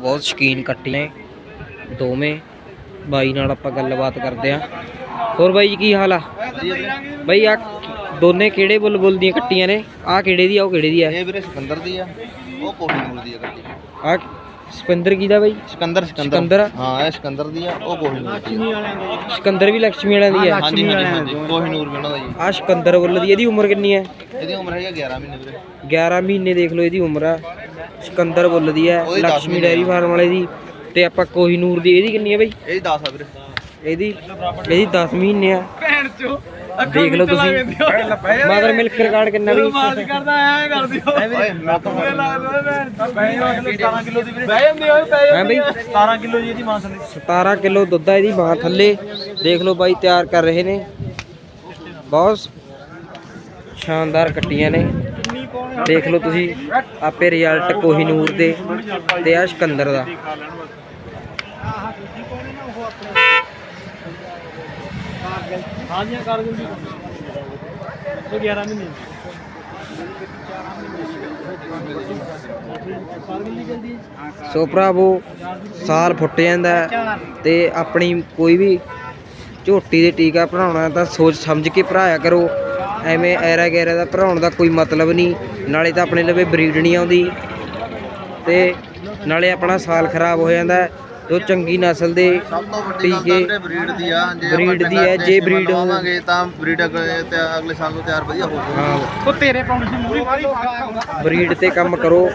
ਬਹੁਤ ਸ਼ੌਕੀਨ ਕੱਟੀ ਨੇ ਦੋਵੇਂ। ਬਾਈ ਨਾਲ ਆਪਾਂ ਗੱਲਬਾਤ ਕਰਦੇ ਆ ਹੋਰ ਬਾਈ ਜੀ ਕੀ ਹਾਲ ਆ? ਬਾਈ ਆ ਦੋਨੇ ਕਿਹੜੇ ਬੁਲਬੁਲ ਦੀਆਂ ਕੱਟੀਆਂ ਨੇ? ਆ ਕਿਹੜੇ ਦੀ ਆ ਉਹ ਕਿਹੜੇ ਦੀ ਆ? ਇਹ ਵੀਰੇ ਸਿਕੰਦਰ ਦੀ ਆ ਉਹ ਕੋਹੀਨੂਰ ਦੀ ਆ ਗੱਡੀ ਆ ਸਪਿੰਦਰ ਕੀ ਦਾ ਬਾਈ? ਸਿਕੰਦਰ ਸਿਕੰਦਰ? ਹਾਂ ਇਹ ਸਿਕੰਦਰ ਦੀ ਆ ਉਹ ਕੋਹੀਨੂਰ ਦੀ ਆ। ਸਿਕੰਦਰ ਵੀ ਲక్ష్ਮੀ ਵਾਲਿਆਂ ਦੀ ਆ? ਹਾਂਜੀ ਹਾਂਜੀ ਹਾਂਜੀ ਕੋਹੀਨੂਰ ਵੀ ਉਹਨਾਂ ਦਾ ਜੀ ਆ। ਸਿਕੰਦਰ ਬੁੱਲ ਦੀ ਇਹਦੀ ਉਮਰ ਕਿੰਨੀ ਹੈ? ਇਹਦੀ ਉਮਰ ਹੈਗੀ 11 ਮਹੀਨੇ ਵੀਰੇ। 11 ਮਹੀਨੇ ਦੇਖ ਲਓ ਇਹਦੀ ਉਮਰ ਆ। ਸਿਕੰਦਰ ਬੁੱਲ ਦੀ ਹੈ ਉਹਦੀ ਦਸ ਲక్ష్ਮੀ ਡੈਰੀ ਫਾਰਮ ਵਾਲੇ ਦੀ ਤੇ ਆਪਾਂ ਕੋਹੀਨੂਰ ਦੀ ਇਹਦੀ ਕਿੰਨੀ ਹੈ ਬਾਈ? ਇਹਦੀ 10 ਆ ਵੀਰੇ। ਇਹਦੀ ਇਹਦੀ 10 ਮਹੀਨੇ ਆ। ਭੈਣ ਚੋ ਦੇਖ ਲਓ ਤੁਸੀਂ। ਮਗਰ ਮਿਲਕ ਰਿਕਾਰਡ ਕਿੰਨਾ ਵੀ ਕਰਦਾ ਐ ਕਰਦੀ ਓਏ ਮੈਂ ਤਾਂ ਬਹਿ ਜਾਂਦੀ 17 ਕਿਲੋ ਦੀ ਵੀਰੇ। ਬਹਿ ਜਾਂਦੀ ਓਏ ਬਹਿ ਹੈ ਬਈ 17 ਕਿਲੋ ਜੀ ਦੀ ਮਾਂ ਸੰਦੀ 17 ਕਿਲੋ ਦੁੱਧ ਆ ਇਹਦੀ ਬਾਹ ਥੱਲੇ। ਦੇਖ ਲਓ ਬਾਈ ਤਿਆਰ ਕਰ ਰਹੇ ਨੇ। ਬਹੁਤ ਸ਼ਾਨਦਾਰ ਕੱਟੀਆਂ ਨੇ। ਦੇਖ ਲਓ ਤੁਸੀਂ ਆਪੇ ਰਿਜ਼ਲਟ ਕੋਹੀਨੂਰ ਦੇ ਤੇ ਆ ਸਿਕੰਦਰ ਦਾ। ਹਾਂਜੀ ਕਰ ਦਿੰਦੀ ਉਹ 11 ਮਹੀਨੇ। ਸੋ ਭਰਾਵੋ ਸਾਲ ਫੁੱਟ ਜਾਂਦਾ ਤੇ ਆਪਣੀ ਕੋਈ ਵੀ ਝੋਟੀ ਦੇ ਟੀਕਾ ਭਰਾਉਣਾ ਤਾਂ ਸੋਚ ਸਮਝ ਕੇ ਭਰਾਇਆ ਕਰੋ। ਐਵੇਂ ਐਰਾ ਗੈਰਾ ਦਾ ਭਰਾਉਣ ਦਾ ਕੋਈ ਮਤਲਬ ਨਹੀਂ ਨਾਲੇ ਤਾਂ ਆਪਣੇ ਲਵੇ ਬਰੀਡ ਨਹੀਂ ਆਉਂਦੀ। ਤੇ ਨਾਲੇ ਆਪਣਾ ਸਾਲ ਖਰਾਬ ਹੋ ਜਾਂਦਾ। ਜੋ ਚੰਗੀ ਨਸਲ ਦੇ ਸਭ ਤੋਂ ਵੱਡੀ ਗੱਲ ਤਾਂ ਟੀਕੇ ਵੀਰੇ ਬਰੀਡ ਦੀ ਆ ਜੇ ਆਪਾਂ ਦੀ ਹੈ, ਚੰਗਾ ਜੇ ਦੇਸੀ breed ਹੋ- ਬਣਾਵਾਂਗੇ ਤਾਂ ਬਰੀਡ ਅਗਲੇ ਤੇ ਅਗਲੇ ਸਾਲ ਨੂੰ ਤਿਆਰ ਵਧੀਆ ਹੋ ਜਾਊਗੀ। ਹਾਂ। ਉਹ ਤੇਰੇ ਪਾਉਣ ਦੀ ਮੂਰੀ ਮਾਰੀ ਬਰੀਡ ਤੇ ਕੰਮ ਕਰੋ।